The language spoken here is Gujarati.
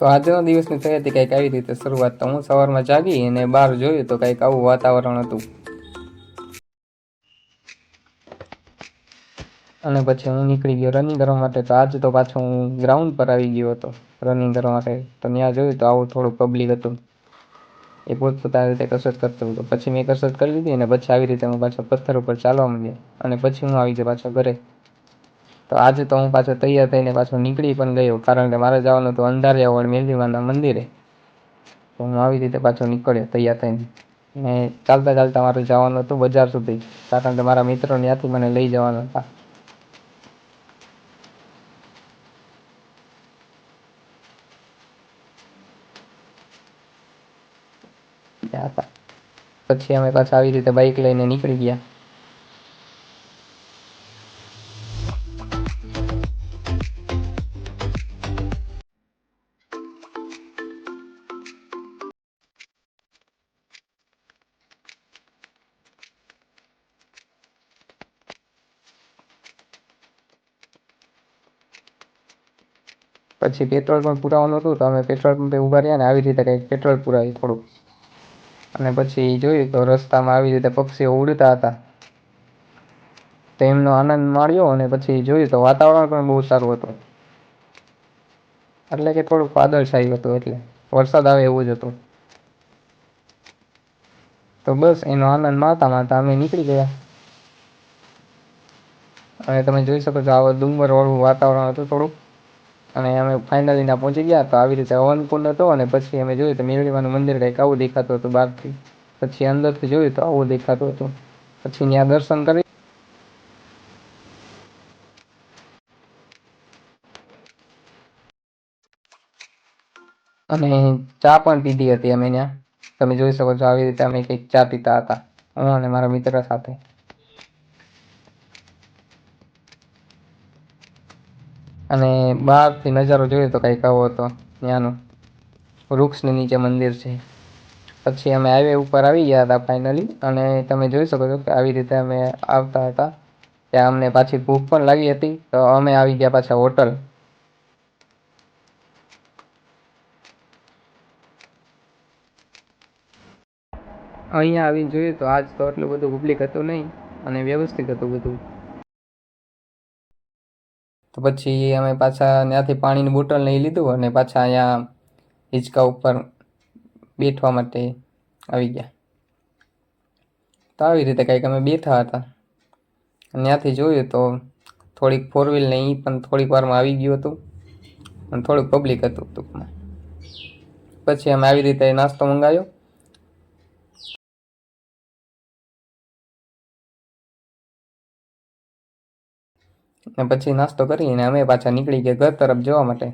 તો આજનો દિવસની થઈ હતી કંઈક આવી રીતે શરૂઆત તો હું સવારમાં જાગી અને બહાર જોયું તો કંઈક આવું વાતાવરણ હતું. અને પછી હું નીકળી ગયો રનિંગ કરવા માટે તો આજ તો પાછો હું ગ્રાઉન્ડ પર આવી ગયો હતો. રનિંગ કરવા માટે તો ત્યાં જોયું તો આવું થોડું પબ્લિક હતું. એ પોતપોતાની રીતે કસરત કરતો હતો. પછી મેં કસરત કરી લીધી અને પછી આવી રીતે હું પાછો પથ્થર ઉપર ચાલવા માંડ્યા. અને પછી હું આવી ગયો પાછો ઘરે. તો આજે તો હું પાછો તૈયાર થઈને પાછો નીકળી પણ ગયો, કારણ કે મારે જવાનું અંધારિયા અંધારિયાવાડ મેલડીમાના મંદિરે. તો હું આવી રીતે પાછો નીકળ્યો તૈયાર થઈને. ને ચાલતા ચાલતા મારે જવાનું હતું બજાર સુધી, કારણ કે મારા મિત્રો ત્યાંથી મને લઈ જવાના હતા. પછી અમે પાછા આવી રીતે બાઇક લઈને નીકળી ગયા. પછી પેટ્રોલ પણ પુરાવાનું હતું, તો અમે પેટ્રોલ પંપે ઊભા રહ્યા ને આવી રીતે કંઈક પેટ્રોલ પુરાવ્યું થોડુંક. અને પછી જોયું તો રસ્તામાં આવી રીતે પક્ષીઓ ઉડતા હતા. તો એમનો આનંદ માણ્યો અને પછી જોયું તો વાતાવરણ પણ બહુ સારું હતું. એટલે કે થોડુંક વાદળછાયું હતું એટલે. વરસાદ આવે એવું જ હતું. તો બસ એનો આનંદ માતા માતા અમે નીકળી ગયા. અને તમે જોઈ શકો છો આવો ડુંગરવાળું વાતાવરણ હતું થોડુંક. અને અમે ફાઇનલી ત્યાં પહોંચી ગયા તો આવી રીતે હવનકુંડ હતો અને પછી અમે જોયું તો મેરડીમાનું મંદિર કંઈક આવું દેખાતું હતું બહારથી. પછી અંદરથી જોયું તો આવું દેખાતું હતું. પછી ત્યાં દર્શન કરી. અને ચા પણ પીધી હતી અમે ત્યાં. તમે જોઈ શકો છો આવી રીતે અમે કંઈક ચા પીતા હતા. હું અને મારા મિત્ર સાથે. અને બહારથી નજારો જોયો તો કંઈક આવો હતો, ત્યાંનો. વૃક્ષની નીચે મંદિર છે. પછી અમે હાઈવે ઉપર આવી ગયા હતા ફાઇનલી અને તમે જોઈ શકો છો કે આવી રીતે અમે આવતા હતા. ત્યાં અમને પાછી ભૂખ પણ લાગી હતી, તો અમે આવી ગયા પાછા હોટલ. અહીંયા આવીને જોયું તો આજ તો એટલું બધું પબ્લિક હતું નહીં અને વ્યવસ્થિત હતું બધું. તો પછી અમે પાછા ત્યાંથી પાણીની બોટલ લઈ લીધું અને પાછા અહીંયા હિંચકા ઉપર બેઠવા માટે આવી ગયા. તો આવી રીતે કંઈક અમે બેઠા હતા. અને ત્યાંથી જોયું તો થોડીક ફોર વ્હીલ ને એ પણ થોડીક વારમાં આવી ગયું હતું. અને થોડુંક પબ્લિક હતું ટૂંકમાં. પછી અમે આવી રીતે નાસ્તો મંગાવ્યો. અને પછી નાસ્તો કરીને અમે પાછા નીકળી ગયા ઘર તરફ જવા માટે.